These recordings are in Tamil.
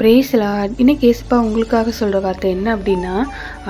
பிரேசிலா இன்னைக்கு ஏசப்பா உங்களுக்காக சொல்கிற வார்த்தை என்ன அப்படின்னா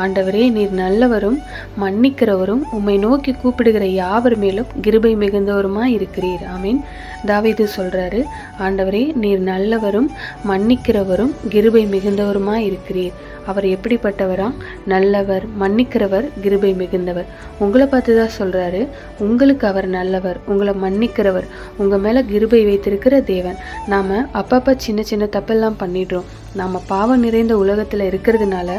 ஆண்டவரே நீர் நல்லவரும் மன்னிக்கிறவரும் உம்மை நோக்கி கூப்பிடுகிற யாவர் மேலும் கிருபை மிகுந்தவருமா இருக்கிறீர்? ஆமீன். தாவிது சொல்கிறாரு ஆண்டவரே நீர் நல்லவரும் மன்னிக்கிறவரும் கிருபை மிகுந்தவருமா இருக்கிறீர்? அவர் எப்படிப்பட்டவரா? நல்லவர் மன்னிக்கிறவர் கிருபை மிகுந்தவர். உங்களை பார்த்து தான் சொல்கிறாரு உங்களுக்கு அவர் நல்லவர் உங்களை மன்னிக்கிறவர் உங்கள் மேலே கிருபை வைத்திருக்கிற தேவன். நாம் அப்பப்போ சின்ன சின்ன தப்பெல்லாம் பண்ணிடுறோம். நம்ம பாவம் நிறைந்த உலகத்தில் இருக்கிறதுனால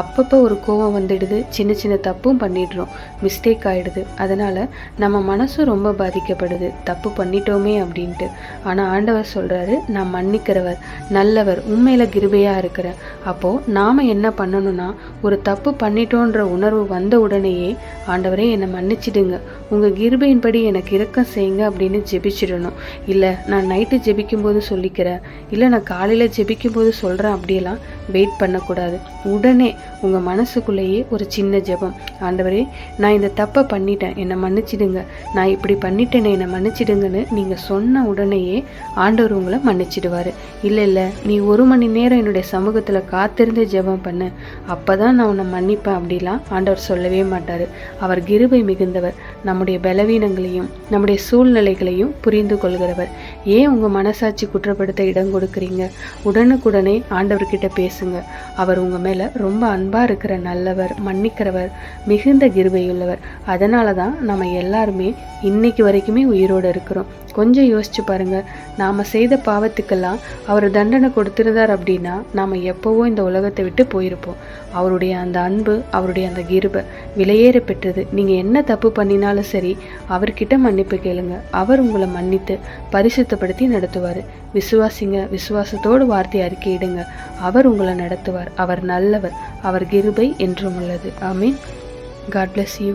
அப்பப்போ ஒரு கோவம் வந்துடுது சின்ன சின்ன தப்பும் பண்ணிடுறோம். மிஸ்டேக் ஆகிடுது அதனால் நம்ம மனசும் ரொம்ப பாதிக்கப்படுது. தப்பு பண்ணிட்டோமே அப்படின்ட்டு. ஆனால் ஆண்டவர் சொல்கிறாரு நான் மன்னிக்கிறவர் நல்லவர் உண்மையில் கிருபையாக இருக்கிற. அப்போது நாம் என்ன பண்ணணும்னா ஒரு தப்பு பண்ணிட்டோன்ற உணர்வு வந்த உடனேயே ஆண்டவரே என்னை மன்னிச்சிடுங்க. உங்கள் கிருபையின்படி எனக்கு இறக்கம் செய்யுங்க அப்படின்னு ஜெபிச்சிடணும். இல்லை நான் நைட்டு ஜெபிக்கும்போது சொல்லிக்கிறேன். இல்லை நான் காலையில் ஜெபிக்கும் போது சொல்கிறேன் அப்படியெல்லாம் வெயிட் பண்ணக்கூடாது. உடனே உங்கள் மனசுக்குள்ளேயே ஒரு சின்ன ஜெபம். ஆண்டவரே நான் இந்த தப்பை பண்ணிட்டேன். என்னை மன்னிச்சிடுங்க. நான் இப்படி பண்ணிட்டேனே என்னை மன்னிச்சிடுங்கன்னு நீங்கள் சொன்ன உடனேயே ஆண்டவர் உங்களை மன்னிச்சிடுவார். இல்லை இல்லை நீ ஒரு மணி நேரம் என்னுடைய சமூகத்தில் காத்திருந்து ஜெபம் பண்ணு. அப்போ தான் நான் உன்னை மன்னிப்பேன் அப்படிலாம் ஆண்டவர் சொல்லவே மாட்டார். அவர் கிருபை மிகுந்தவர். நம்முடைய பலவீனங்களையும் நம்முடைய சூழ்நிலைகளையும் புரிந்து கொள்கிறவர். ஏன் உங்கள் மனசாட்சி குற்றப்படுத்த இடம் கொடுக்குறீங்க? உடனுக்குடனே ஆண்டவர்கிட்ட பேசுங்க. அவர் உங்கள் மேலே ரொம்ப அன்பாக இருக்கிற நல்லவர் மன்னிக்கிறவர் மிகுந்த கிருபையுள்ளவர். அதனால தான் நம்ம எல்லாருமே இன்னைக்கு வரைக்குமே உயிரோடு இருக்கிறோம். கொஞ்சம் யோசிச்சு பாருங்க. நாம் செய்த பாவத்துக்கெல்லாம் அவர் தண்டனை கொடுத்துருந்தார் அப்படின்னா நாம் எப்போவோ இந்த உலகத்தை விட்டு போயிருப்போம். அவருடைய அந்த அன்பு அவருடைய அந்த கிருபை விலையேற பெற்றது. நீங்கள் என்ன தப்பு பண்ணினாலும் சரி அவர்கிட்ட மன்னிப்பு கேளுங்க. அவர் உங்களை மன்னித்து பரிசுத்தப்படுத்தி நடத்துவார். விசுவாசிங்க. விசுவாசத்தோடு வார்த்தை அறிக்கையிடுங்க. அவர் உங்களை நடத்துவார். அவர் நல்லவர் அவர் கிருபை என்றும் உள்ளது. ஆமீன். God bless you